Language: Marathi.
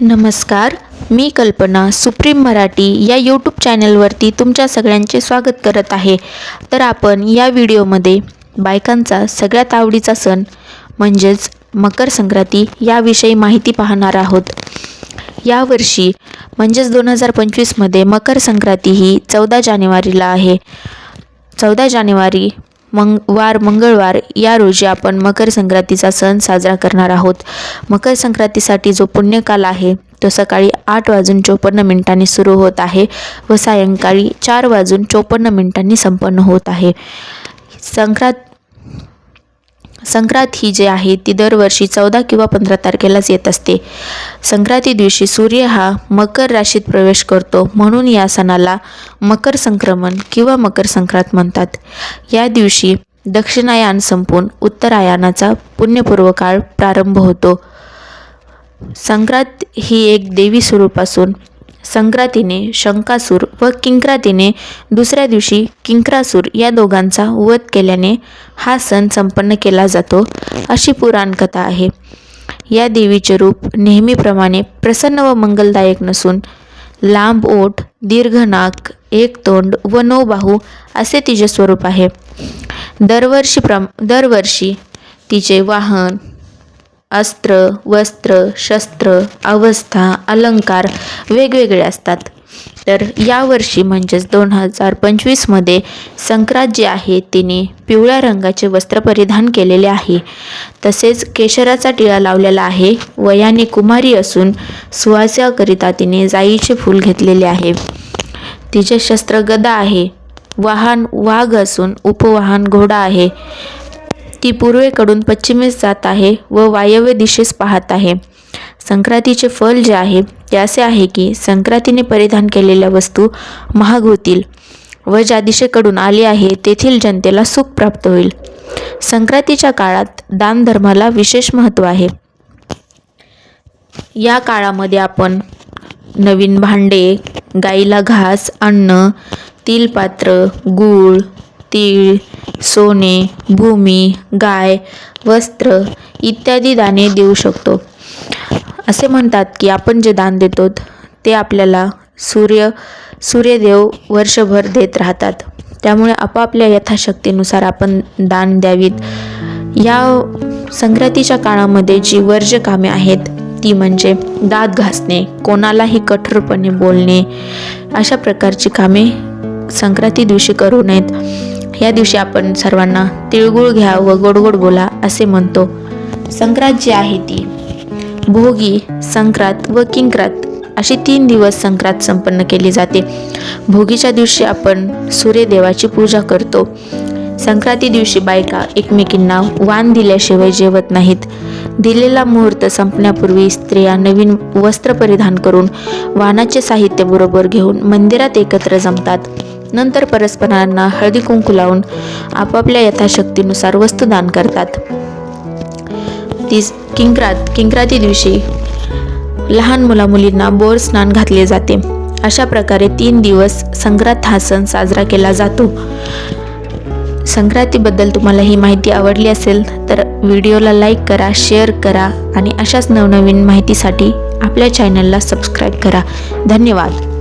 नमस्कार मी कल्पना सुप्रीम मराठी या यूट्यूब चॅनलवरती तुमच्या सगळ्यांचे स्वागत करत आहे. तर आपण या व्हिडिओमध्ये बायकांचा सगळ्यात आवडीचा सण म्हणजेच मकर संक्रांती याविषयी माहिती पाहणार आहोत. यावर्षी म्हणजेच दोन हजार पंचवीसमध्ये मकर संक्रांती ही चौदा जानेवारीला आहे. चौदा जानेवारी मंग वार मंगळवार या रोजी आपण मकर संक्रांतीचा सण साजरा करणार आहोत. मकर संक्रांतीसाठी जो पुण्यकाल आहे तो सकाळी आठ वाजून चोपन्न मिनिटांनी सुरू होत आहे व सायंकाळी चार वाजून चोपन्न मिनिटांनी संपन्न होत आहे. संक्रांत संक्रांत ही जी आहे ती दरवर्षी चौदा किंवा पंधरा तारखेलाच येत असते. संक्रांती दिवशी सूर्य हा मकर राशीत प्रवेश करतो म्हणून या सणाला मकर संक्रमण किंवा मकर संक्रांत म्हणतात. या दिवशी दक्षिणायन संपून उत्तरायणाचा पुण्यपूर्व काळ प्रारंभ होतो. संक्रांत ही एक देवी स्वरूप असून संक्रांतीने शंकासूर व किंक्रातीने दुसऱ्या दिवशी किंक्रासूर या दोघांचा वध केल्याने हा सण संपन्न केला जातो अशी पुराणकथा आहे. या देवीचे रूप नेहमीप्रमाणे प्रसन्न व मंगलदायक नसून लांब ओठ दीर्घ नाक एक तोंड व नऊ बाहू असे तिचे स्वरूप आहे. दरवर्षी प्रम दरवर्षी तिचे वाहन अस्त्र वस्त्र शस्त्र अवस्था अलंकार वेगवेगळे असतात. तर यावर्षी म्हणजेच दोन हजार पंचवीसमध्ये संक्रांत जे आहे तिने पिवळ्या रंगाचे वस्त्र परिधान केलेले आहे. तसेच केशराचा टिळा लावलेला आहे. वयाने कुमारी असून सुवासाकरिता तिने जाईचे फूल घेतलेले आहे. तिचे शस्त्र गदा आहे. वाहन वाघ असून उपवाहन घोडा आहे. ती पूर्वेकडून पश्चिमेस जात आहे व वायव्य दिशेस पाहत आहे. संक्रांतीचे फल जे आहे ते असे आहे की संक्रांतीने परिधान केलेल्या वस्तू महाग होतील व ज्या दिशेकडून आली आहे तेथील जनतेला सुख प्राप्त होईल. संक्रांतीच्या काळात दानधर्माला विशेष महत्त्व आहे. या काळामध्ये आपण नवीन भांडे गाईला घास अन्न तिलपात्र गूळ तीळ सोने भूमी गाय वस्त्र इत्यादी दाने देऊ शकतो. असे म्हणतात की आपण जे दान देतो ते आपल्याला सूर्य सूर्यदेव वर्षभर देत राहतात. त्यामुळे आपापल्या यथाशक्तीनुसार आपण दान द्यावीत. या संक्रांतीच्या काळामध्ये जी वर्ज्य कामे आहेत ती म्हणजे दात घासणे कोणालाही कठोरपणे बोलणे अशा प्रकारची कामे संक्रांती दिवशी करू नयेत. या दिवशी आपण सर्वांना तिळगुळ घ्या व गोडगोड बोला असे म्हणतो. संक्रांत जी आहे ती भोगी संक्रांत व किंक्रांत अशी तीन दिवस संक्रांत संपन्न केली जाते. भोगीच्या दिवशी आपण सूर्यदेवाची पूजा करतो. संक्रांती दिवशी बायका एकमेकींना वाण दिल्याशिवाय जेवत नाहीत. दिलेला मुहूर्त संपण्यापूर्वी स्त्रिया नवीन वस्त्र परिधान करून वाणाचे साहित्य बरोबर घेऊन मंदिरात एकत्र जमतात. नंतर परस्परांना हळदी कुंकू लावून आपापल्या यथाशक्तीनुसार वस्तू दान करतात. तीस किंक्रात किंक्राती दिवशी लहान मुलामुलींना बोर स्नान घातले जाते. अशा प्रकारे तीन दिवस संक्रांत हा सण साजरा केला जातो. संक्रांतीबद्दल तुम्हाला ही माहिती आवडली असेल तर व्हिडिओला लाईक करा शेअर करा आणि अशाच नवनवीन माहितीसाठी आपल्या चॅनलला सबस्क्राईब करा. धन्यवाद.